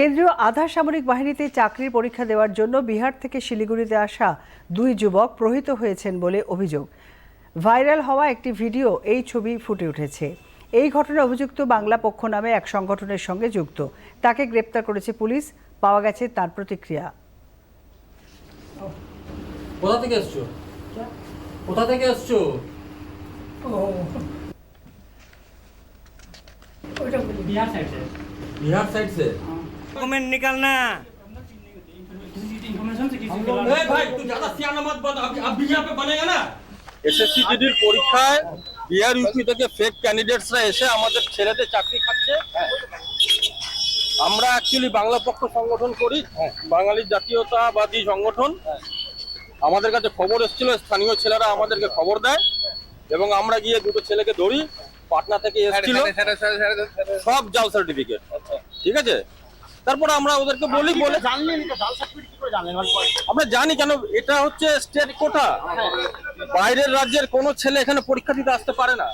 কেন্দ্রীয় আধা সামরিক বাহিনীতে চাকরির পরীক্ষা দেওয়ার জন্য বিহার থেকে শিলিগুড়িতে আসা দুই যুবক প্রহিত হয়েছেন বলে অভিযোগ ভাইরাল হওয়া একটি ভিডিও এই ছবি ফুটে উঠেছে এই ঘটনায় অভিযুক্ত বাংলা পক্ষ নামে এক সংগঠনের সঙ্গে যুক্ত তাকে গ্রেপ্তার করেছে পুলিশ পাওয়া গেছে তার প্রতিক্রিয়া কোথা থেকে এসছো কোথা থেকে এসছো बिहार साइड से बिहार साइड से डॉक्यूमेंट निकालना किसी इन्फॉर्मेशन से किसी को ए भाई तू ज्यादा सियाना मत बन अब अब भी यहाँ पे बनेगा ना এসএসসি জিডির পরীক্ষায় বিহার ইউপি থেকে ফেক ক্যান্ডিডেটসরা এসে আমাদের ছেলেদের চাকরি খাচ্ছে আমরা অ্যাকচুয়ালি বাংলা পক্ষ সংগঠন করি বাঙালি জাতীয়তাবাদী সংগঠন আমাদের কাছে খবর এসেছিল স্থানীয় ছেলেরা আমাদেরকে খবর দেয় এবং আমরা গিয়ে দুটো ছেলেকে ধরি পাটনা থেকে এসেছিল সব জাল সার্টিফিকেট ঠিক আছে তারপরে আমরা ওদেরকে বলি বলে আমরা জানি কেন এটা হচ্ছে স্টেট কোটা। বাইরের রাজ্যের কোনো ছেলে এখানে পরীক্ষা দিতে আসতে পারে না।